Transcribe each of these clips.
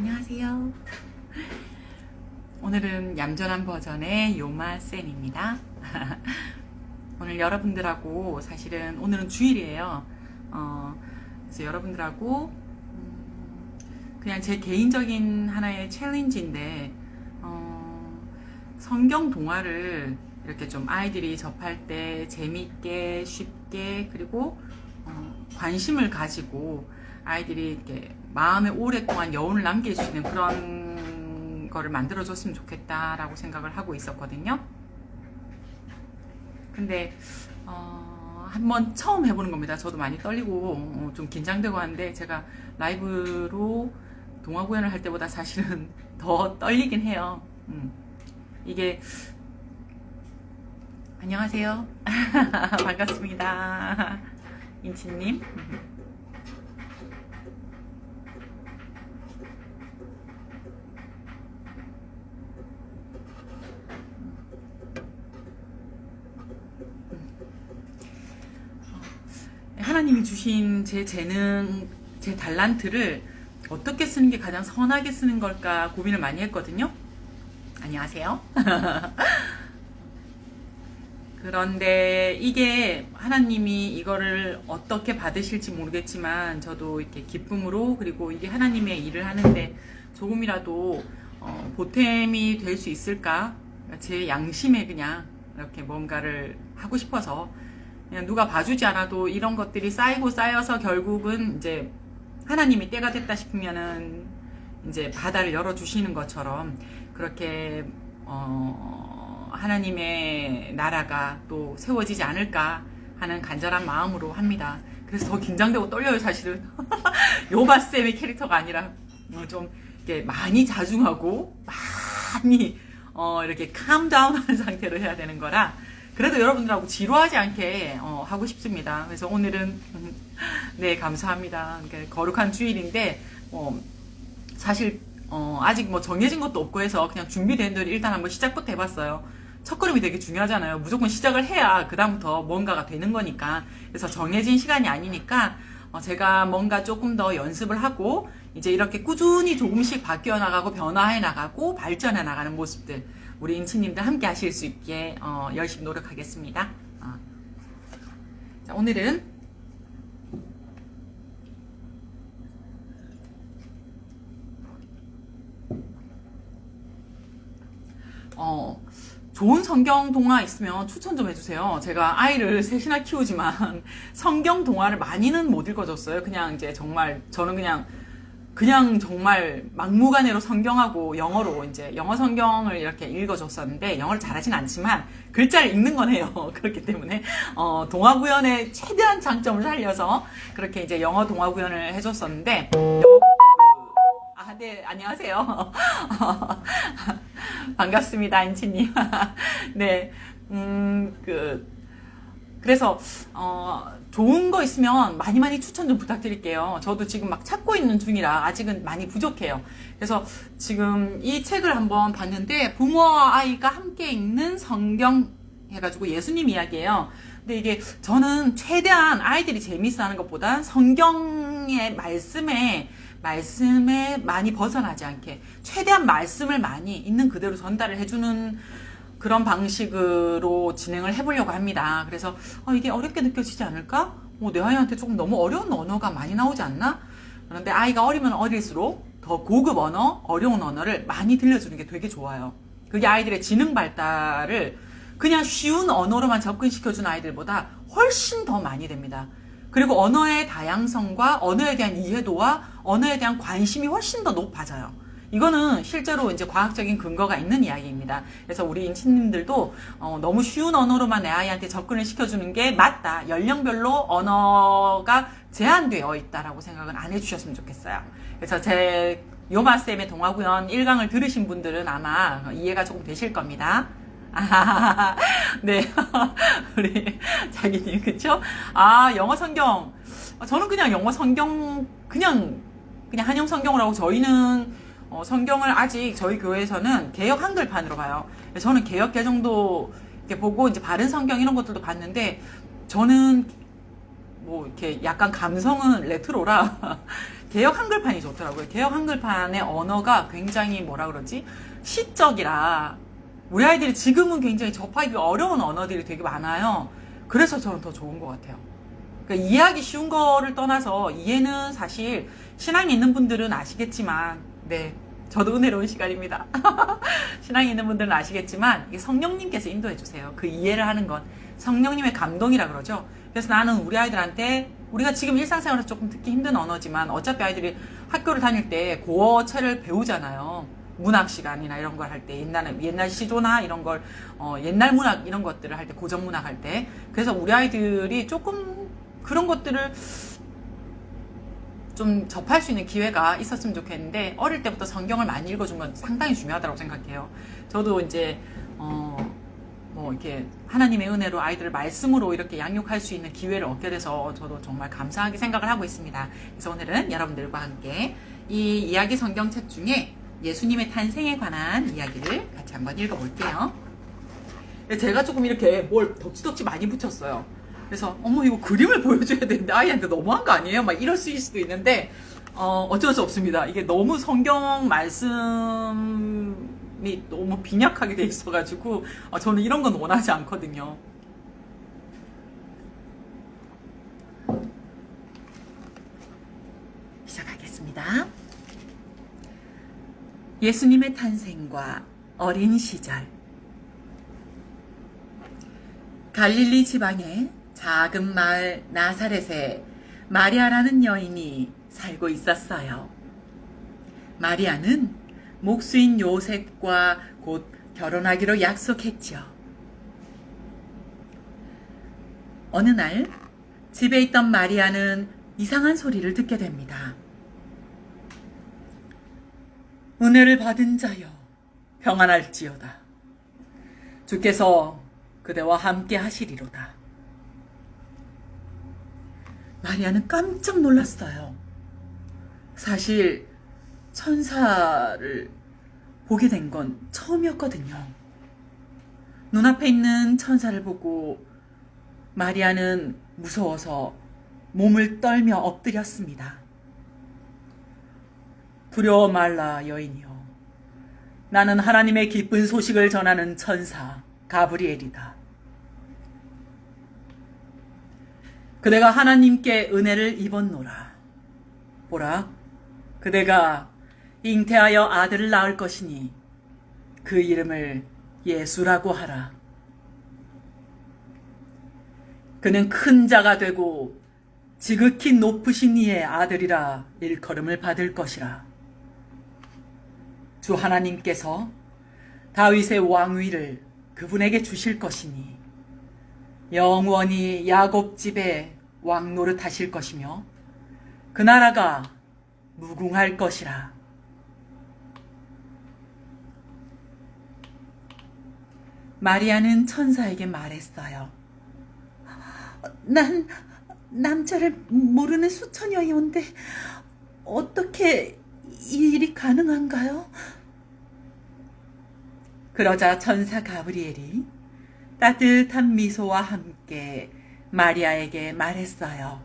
안녕하세요. 오늘은 얌전한 버전의 요마쌤입니다. 오늘 여러분들하고 사실은 오늘은 주일이에요. 어, 그래서 여러분들하고 음, 그냥 제 개인적인 하나의 챌린지인데 어, 성경 동화를 이렇게 좀 아이들이 접할 때 재밌게 쉽게 그리고 어, 관심을 가지고 아이들이 이렇게 마음에 오랫동안 여운을 남길 수 있는 그런 거를 만들어 줬으면 좋겠다라고 생각을 하고 있었거든요. 근데 어, 한번 처음 해보는 겁니다. 저도 많이 떨리고 어, 좀 긴장되고 하는데 제가 라이브로 동화 구연을 할 때보다 사실은 더 떨리긴 해요. 음. 이게 안녕하세요. 반갑습니다. 인치님. 하나님이 주신 제 재능, 제 달란트를 어떻게 쓰는 게 가장 선하게 쓰는 걸까 고민을 많이 했거든요. 안녕하세요. 그런데 이게 하나님이 이거를 어떻게 받으실지 모르겠지만 저도 이렇게 기쁨으로 그리고 이게 하나님의 일을 하는데 조금이라도 어, 보탬이 될 수 있을까 제 양심에 그냥 이렇게 뭔가를 하고 싶어서 그냥 누가 봐주지 않아도 이런 것들이 쌓이고 쌓여서 결국은 이제 하나님이 때가 됐다 싶으면은 이제 바다를 열어주시는 것처럼 그렇게 어, 하나님의 나라가 또 세워지지 않을까 하는 간절한 마음으로 합니다. 그래서 더 긴장되고 떨려요, 사실은. 요바쌤의 캐릭터가 아니라 어, 좀 이렇게 많이 자중하고 많이 어, 이렇게 캄다운한 상태로 해야 되는 거라 그래도 여러분들하고 지루하지 않게 어, 하고 싶습니다. 그래서 오늘은 네 감사합니다. 그러니까 거룩한 주일인데 어, 사실 어, 아직 뭐 정해진 것도 없고 해서 그냥 준비된 대로 일단 한번 시작부터 해봤어요. 첫걸음이 되게 중요하잖아요. 무조건 시작을 해야 그다음부터 뭔가가 되는 거니까. 그래서 정해진 시간이 아니니까 어, 제가 뭔가 조금 더 연습을 하고 이제 이렇게 꾸준히 조금씩 바뀌어 나가고 변화해 나가고 발전해 나가는 모습들 우리 인치님들 함께 하실 수 있게 어, 열심히 노력하겠습니다. 어. 자, 오늘은 어, 좋은 성경 동화 있으면 추천 좀 해주세요. 제가 아이를 셋이나 키우지만 성경 동화를 많이는 못 읽어줬어요. 그냥 이제 정말 저는 그냥 그냥 정말 막무가내로 성경하고 영어로 이제 영어 성경을 이렇게 읽어줬었는데 영어를 잘하진 않지만 글자를 읽는 건 해요. 그렇기 때문에 어, 동화 구연의 최대한 장점을 살려서 그렇게 이제 영어 동화 구연을 해줬었는데 아, 네, 안녕하세요. 반갑습니다, 안치님. 네, 음, 그, 그래서, 어, 좋은 거 있으면 많이 많이 추천 좀 부탁드릴게요. 저도 지금 막 찾고 있는 중이라 아직은 많이 부족해요. 그래서 지금 이 책을 한번 봤는데, 부모와 아이가 함께 읽는 성경 해가지고 예수님 이야기예요. 근데 이게 저는 최대한 아이들이 재밌어 하는 것보다 성경의 말씀에 말씀에 많이 벗어나지 않게 최대한 말씀을 많이 있는 그대로 전달을 해주는 그런 방식으로 진행을 해보려고 합니다. 그래서 어, 이게 어렵게 느껴지지 않을까? 어, 내 아이한테 조금 너무 어려운 언어가 많이 나오지 않나? 그런데 아이가 어리면 어릴수록 더 고급 언어, 어려운 언어를 많이 들려주는 게 되게 좋아요. 그게 아이들의 지능 발달을 그냥 쉬운 언어로만 접근시켜준 아이들보다 훨씬 더 많이 됩니다. 그리고 언어의 다양성과 언어에 대한 이해도와 언어에 대한 관심이 훨씬 더 높아져요. 이거는 실제로 이제 과학적인 근거가 있는 이야기입니다. 그래서 우리 인치님들도 어, 너무 쉬운 언어로만 내 아이한테 접근을 시켜주는 게 맞다. 연령별로 언어가 제한되어 있다라고 생각은 안 해주셨으면 좋겠어요. 그래서 제 요마쌤의 동화구연 1강을 들으신 분들은 아마 이해가 조금 되실 겁니다. 아, 네. 우리 자기님, 그쵸? 아, 영어 성경. 저는 그냥 영어 성경, 그냥, 그냥 한영 성경을 하고 저희는 어, 성경을 아직 저희 교회에서는 개혁 한글판으로 봐요. 저는 개혁 개정도 이렇게 보고 이제 바른 성경 이런 것들도 봤는데 저는 뭐 이렇게 약간 감성은 레트로라 개혁 한글판이 좋더라고요. 개혁 한글판의 언어가 굉장히 뭐라 그러지 시적이라 우리 아이들이 지금은 굉장히 접하기 어려운 언어들이 되게 많아요. 그래서 저는 더 좋은 것 같아요. 그러니까 이해하기 쉬운 거를 떠나서 이해는 사실 신앙이 있는 분들은 아시겠지만, 네. 저도 은혜로운 시간입니다. 신앙이 있는 분들은 아시겠지만, 이게 성령님께서 인도해 주세요. 그 이해를 하는 건 성령님의 감동이라 그러죠. 그래서 나는 우리 아이들한테 우리가 지금 일상생활에서 조금 듣기 힘든 언어지만 어차피 아이들이 학교를 다닐 때 고어체를 배우잖아요. 문학 시간이나 이런 걸 할 때 옛날에 옛날 시조나 이런 걸 어, 옛날 문학 이런 것들을 할 때 고전 문학 할 때 그래서 우리 아이들이 조금 그런 것들을 좀 접할 수 있는 기회가 있었으면 좋겠는데 어릴 때부터 성경을 많이 읽어준 건 상당히 중요하다고 생각해요. 저도 이제 어, 뭐 이렇게 하나님의 은혜로 아이들을 말씀으로 이렇게 양육할 수 있는 기회를 얻게 돼서 저도 정말 감사하게 생각을 하고 있습니다. 그래서 오늘은 여러분들과 함께 이 이야기 성경책 중에 예수님의 탄생에 관한 이야기를 같이 한번 읽어볼게요. 제가 조금 이렇게 뭘 덕지덕지 많이 붙였어요. 그래서 어머 이거 그림을 보여줘야 되는데 아이한테 너무한 거 아니에요? 막 이럴 수도 있는데 어, 어쩔 수 없습니다. 이게 너무 성경 말씀이 너무 빈약하게 돼 있어가지고 어, 저는 이런 건 원하지 않거든요. 시작하겠습니다. 예수님의 탄생과 어린 시절 갈릴리 지방의 작은 마을 나사렛에 마리아라는 여인이 살고 있었어요. 마리아는 목수인 요셉과 곧 결혼하기로 약속했죠. 어느 날 집에 있던 마리아는 이상한 소리를 듣게 됩니다. 은혜를 받은 자여 평안할지어다. 주께서 그대와 함께 하시리로다. 마리아는 깜짝 놀랐어요. 사실 천사를 보게 된 건 처음이었거든요. 눈앞에 있는 천사를 보고 마리아는 무서워서 몸을 떨며 엎드렸습니다. 두려워 말라 여인이여. 나는 하나님의 기쁜 소식을 전하는 천사 가브리엘이다. 그대가 하나님께 은혜를 입었노라. 보라, 그대가 잉태하여 아들을 낳을 것이니 그 이름을 예수라고 하라. 그는 큰 자가 되고 지극히 높으신 이의 아들이라 일컬음을 받을 것이라. 주 하나님께서 다윗의 왕위를 그분에게 주실 것이니 영원히 야곱 집에 왕 노릇하실 것이며 그 나라가 무궁할 것이라. 마리아는 천사에게 말했어요. 난 남자를 모르는 수천여인데 어떻게 이 일이 가능한가요? 그러자 천사 가브리엘이 따뜻한 미소와 함께 마리아에게 말했어요.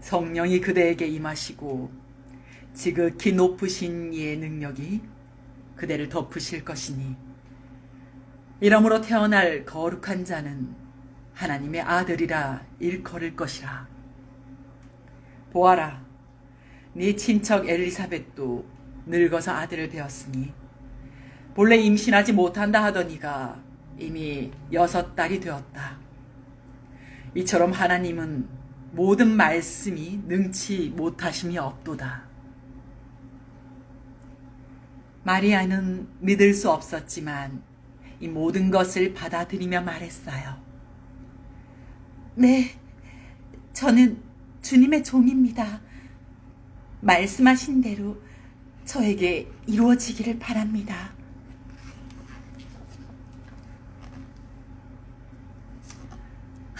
성령이 그대에게 임하시고 지극히 높으신 이의 능력이 그대를 덮으실 것이니 이러므로 태어날 거룩한 자는 하나님의 아들이라 일컬을 것이라. 보아라, 네 친척 엘리사벳도 늙어서 아들을 배웠으니 본래 임신하지 못한다 하더니가 이미 여섯 달이 되었다. 이처럼 하나님은 모든 말씀이 능치 못하심이 없도다. 마리아는 믿을 수 없었지만 이 모든 것을 받아들이며 말했어요. 네, 저는 주님의 종입니다. 말씀하신 대로 저에게 이루어지기를 바랍니다.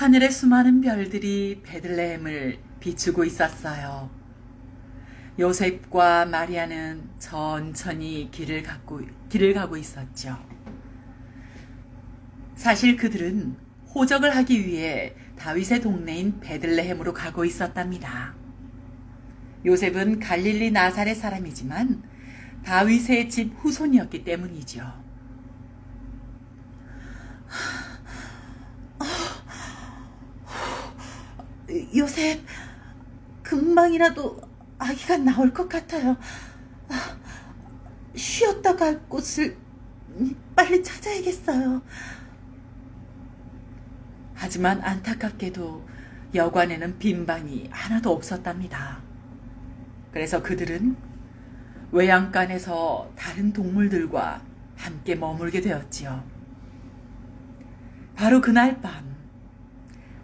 하늘의 수많은 별들이 베들레헴을 비추고 있었어요. 요셉과 마리아는 천천히 길을 갖고, 길을 가고 있었죠. 사실 그들은 호적을 하기 위해 다윗의 동네인 베들레헴으로 가고 있었답니다. 요셉은 갈릴리 나사렛 사람이지만 다윗의 집 후손이었기 때문이죠. 요셉, 금방이라도 아기가 나올 것 같아요. 아, 쉬었다 갈 곳을 빨리 찾아야겠어요. 하지만 안타깝게도 여관에는 빈 방이 하나도 없었답니다. 그래서 그들은 외양간에서 다른 동물들과 함께 머물게 되었지요. 바로 그날 밤,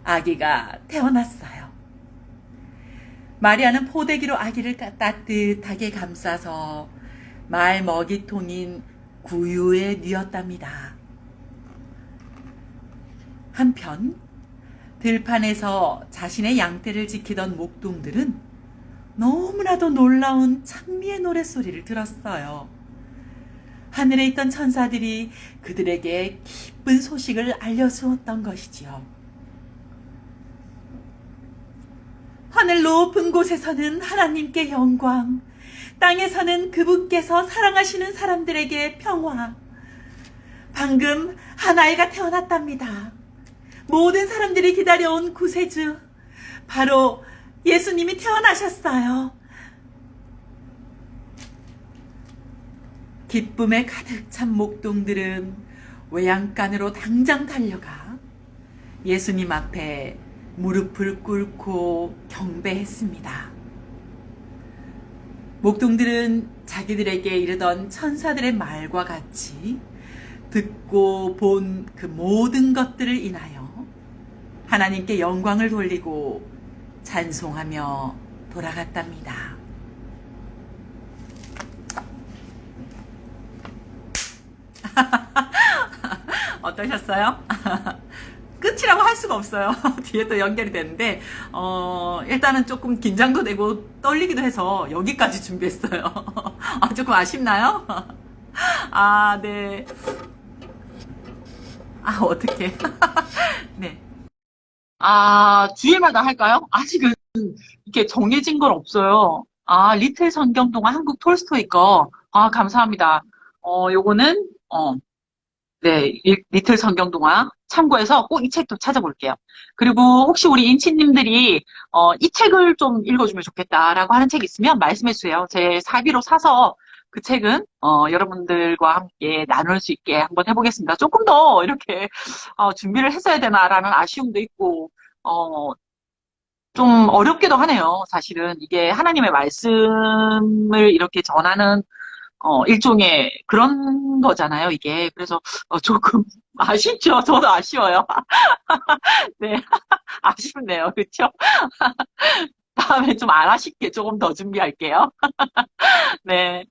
아기가 태어났어요. 마리아는 포대기로 아기를 따뜻하게 감싸서 말 먹이통인 구유에 뉘었답니다. 한편 들판에서 자신의 양떼를 지키던 목동들은 너무나도 놀라운 찬미의 노랫소리를 들었어요. 하늘에 있던 천사들이 그들에게 기쁜 소식을 알려주었던 것이지요. 하늘 높은 곳에서는 하나님께 영광, 땅에서는 그분께서 사랑하시는 사람들에게 평화. 방금 한 아이가 태어났답니다. 모든 사람들이 기다려온 구세주, 바로 예수님이 태어나셨어요. 기쁨에 가득 찬 목동들은 외양간으로 당장 달려가 예수님 앞에 무릎을 꿇고 경배했습니다. 목동들은 자기들에게 이르던 천사들의 말과 같이 듣고 본 그 모든 것들을 인하여 하나님께 영광을 돌리고 찬송하며 돌아갔답니다. 어떠셨어요? 끝이라고 할 수가 없어요. 뒤에 또 연결이 되는데, 어, 일단은 조금 긴장도 되고 떨리기도 해서 여기까지 준비했어요. 아, 조금 아쉽나요? 아, 네. 아, 어떡해. 네. 아, 주일마다 할까요? 아직은 이렇게 정해진 건 없어요. 아, 리틀 성경동화 한국 톨스토이 거. 아, 감사합니다. 어, 요거는, 어, 네, 리- 리틀 성경동화 참고해서 꼭 이 책도 찾아볼게요. 그리고 혹시 우리 인치님들이 어, 이 책을 좀 읽어주면 좋겠다라고 하는 책 있으면 말씀해 주세요. 제 사비로 사서 그 책은 어, 여러분들과 함께 나눌 수 있게 한번 해보겠습니다. 조금 더 이렇게 어, 준비를 했어야 되나라는 아쉬움도 있고 어, 좀 어렵기도 하네요. 사실은 이게 하나님의 말씀을 이렇게 전하는 어, 일종의 그런 거잖아요, 이게. 그래서 어, 조금 아쉽죠. 저도 아쉬워요. 네, 아쉽네요. 그렇죠? 다음에 좀 안 아쉽게 조금 더 준비할게요. 네.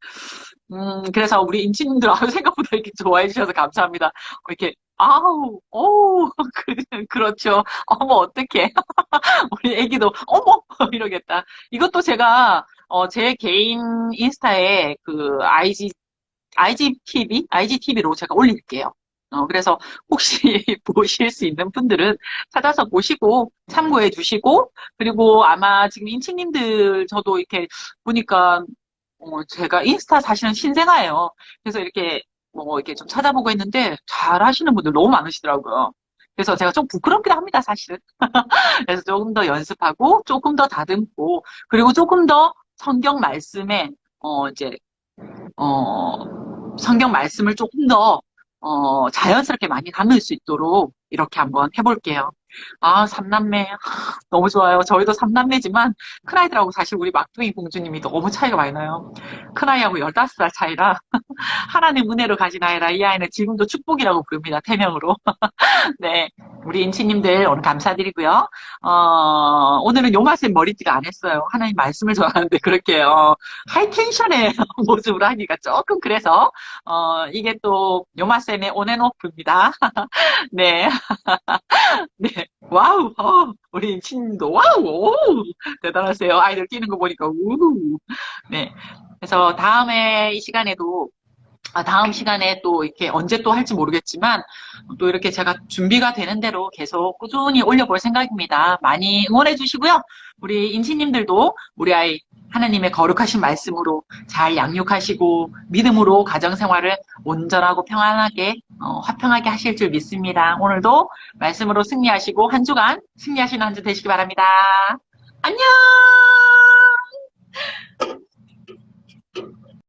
음, 그래서 우리 인치님들 아주 생각보다 이렇게 좋아해 주셔서 감사합니다. 어, 이렇게 아우, 오, 그, 그렇죠. 어머, 어떡해. 우리 애기도, 어머! 이러겠다. 이것도 제가, 어, 제 개인 인스타에 그, IG, IGTV? IGTV로 제가 올릴게요. 어, 그래서 혹시 보실 수 있는 분들은 찾아서 보시고 참고해 주시고, 그리고 아마 지금 인치님들 저도 이렇게 보니까, 어, 제가 인스타 사실은 신생아예요. 그래서 이렇게 뭐 이렇게 좀 찾아보고 했는데 잘 하시는 분들 너무 많으시더라고요. 그래서 제가 좀 부끄럽기도 합니다, 사실은. 그래서 조금 더 연습하고, 조금 더 다듬고, 그리고 조금 더 성경 말씀에, 어, 이제, 어, 성경 말씀을 조금 더, 어, 자연스럽게 많이 담을 수 있도록 이렇게 한번 해볼게요. 아, 삼남매. 너무 좋아요. 저희도 삼남매지만, 큰아이들하고 사실 우리 막둥이 공주님이 너무 차이가 많이 나요. 큰아이하고 15살 차이라, 하나님 은혜로 가진 아이라 이 아이는 지금도 축복이라고 부릅니다. 태명으로. 네. 우리 인치님들 오늘 감사드리고요. 어, 오늘은 요맛은 머리띠를 안 했어요. 하나님 말씀을 전하는데 그렇게, 어, 하이텐션의 모습으로 하니까 조금 그래서, 어, 이게 또 요맛쌤의 온앤오프입니다. 네. 네. 와우. 어, 우리 인치님도 와우. 오, 대단하세요. 아이들 뛰는 거 보니까, 우. 네. 그래서 다음에 이 시간에도 아, 다음 시간에 또 이렇게 언제 또 할지 모르겠지만 또 이렇게 제가 준비가 되는 대로 계속 꾸준히 올려볼 생각입니다. 많이 응원해 주시고요. 우리 임신님들도 우리 아이 하나님의 거룩하신 말씀으로 잘 양육하시고 믿음으로 가정생활을 온전하고 평안하게 어, 화평하게 하실 줄 믿습니다. 오늘도 말씀으로 승리하시고 한 주간 승리하시는 한 주 되시기 바랍니다. 안녕!